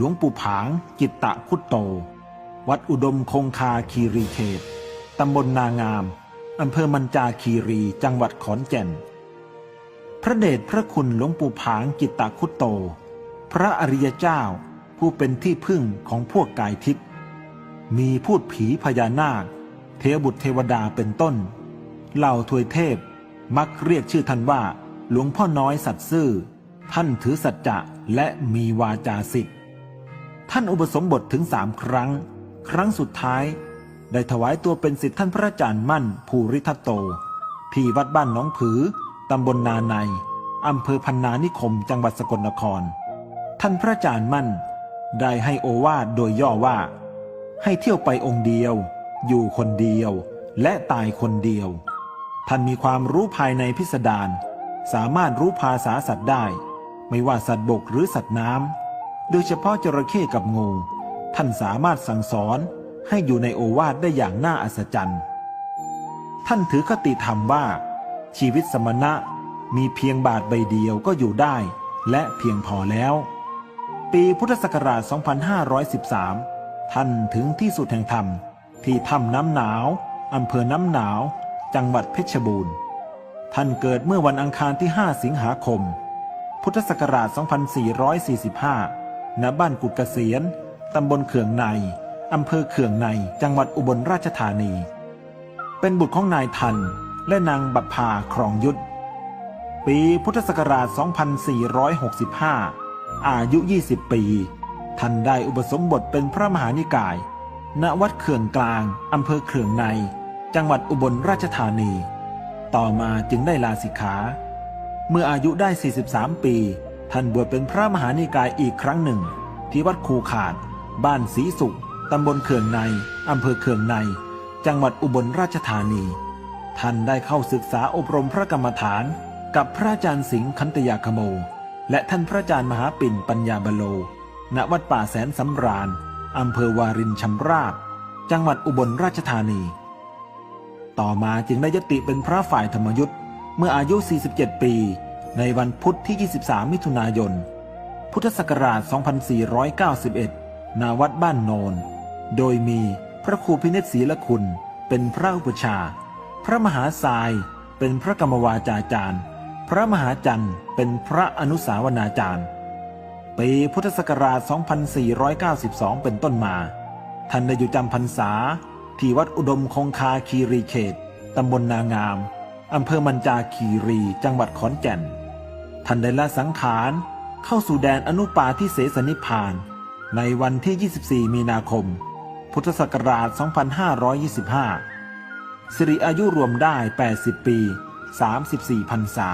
หลวงปู่ผางจิตตะคุตโต วัดอุดมคงคาคีรีเขต ตำบลนางาม อำเภอมันจาคีรีจังหวัดขอนแก่น พระเดชพระคุณหลวงปู่ผางจิตตะคุตโต พระอริยเจ้าผู้เป็นที่พึ่งของพวกกายทิพย์มีพูดผีพญานาค เทวบุตรเทวดาเป็นต้น เหล่าทวยเทพมักเรียกชื่อท่านว่า หลวงพ่อน้อยสัตย์ซื่อ ท่านถือสัจจะและมีวาจาสิทธิ ท่านอุปสมบทถึงสามครั้ง ครั้งสุดท้าย ได้ถวายตัวเป็นสิทธิท่านพระอาจารย์มั่น ภูริทัตโต ที่วัดบ้านน้องผือ ตำบลนาใน อำเภอพันนานิคม จังหวัดสกลนคร ท่านพระอาจารย์มั่น ได้ให้โอวาทโดยย่อว่า ให้เที่ยวไปองค์เดียว อยู่คนเดียว และตายคนเดียว ท่านมีความรู้ภายในพิสดาร สามารถรู้ภาษาสัตว์ได้ ไม่ว่าสัตว์บกหรือสัตว์น้ำ โดยเฉพาะจระเข้กับงู ท่านสามารถสั่งสอนให้อยู่ในโอวาทได้อย่างน่าอัศจรรย์ ท่านถือคติธรรมว่า ชีวิตสมณะมีเพียงบาทใบเดียวก็อยู่ได้ และเพียงพอแล้ว ปีพุทธศักราช 2513 ท่านถึงที่สุดแห่งธรรมที่ถ้ำน้ำหนาวอำเภอน้ำหนาว จังหวัดเพชรบูรณ์ ท่านเกิดเมื่อวันอังคารที่ 5 สิงหาคม พุทธศักราช 2445 ณบ้านกุดเกษียนตำบลเขื่องในอำเภอเขื่องในจังหวัดอุบลราชธานี เป็นบุตรของนายทันและนางบัพพาครองยุทธปีพุทธศักราช 2465 อายุ 20 ปี ท่านได้อุปสมบทเป็นพระมหานิกาย ณ วัดเขื่องกลาง อำเภอเขื่องใน จังหวัดอุบลราชธานี ต่อมาจึงได้ลาสิกขา เมื่ออายุได้ 43 ปี ท่านบวชเป็นพระมหานิกายอีกครั้งหนึ่ง ที่วัดคูขาด บ้านศรีสุขตำบลเขื่องในอำเภอเขื่องใน จังหวัดอุบลราชธานี ท่านได้เข้าศึกษาอบรมพระกรรมฐาน กับพระอาจารย์สิงห์คันตยาคโม และท่านพระอาจารย์มหาปิ่นปัญญาบโล ณวัดป่าแสนสำราญอำเภอวารินชำราบ จังหวัดอุบลราชธานี ต่อมาจึงได้ยติเป็นพระฝ่ายธรรมยุทธ์เมื่ออายุ 47 ปี ในวันพุธที่ 23 มิถุนายน พุทธศักราช 2491 ณ วัดบ้านโนน โดยมีพระครูพินิจศรีละคุณ เป็นพระอุปชา พระมหาทรายเป็นพระกรรมวาจาจารย์ พระมหาจันทร์เป็นพระอนุสาวนาจารย์ ปีพุทธศักราช 2492 เป็นต้นมา ท่านได้อยู่จำพรรษาที่วัดอุดมคงคาคีรีเขต ตำบลนางาม อำเภอมันจาคีรี จังหวัดขอนแก่น ท่านได้ละสังขารเข้าสู่แดนอนุปาทิเสสนิพพาน ในวันที่ 24 มีนาคม พุทธศักราช 2525 สิริอายุรวมได้ 80 ปี 34พรรษา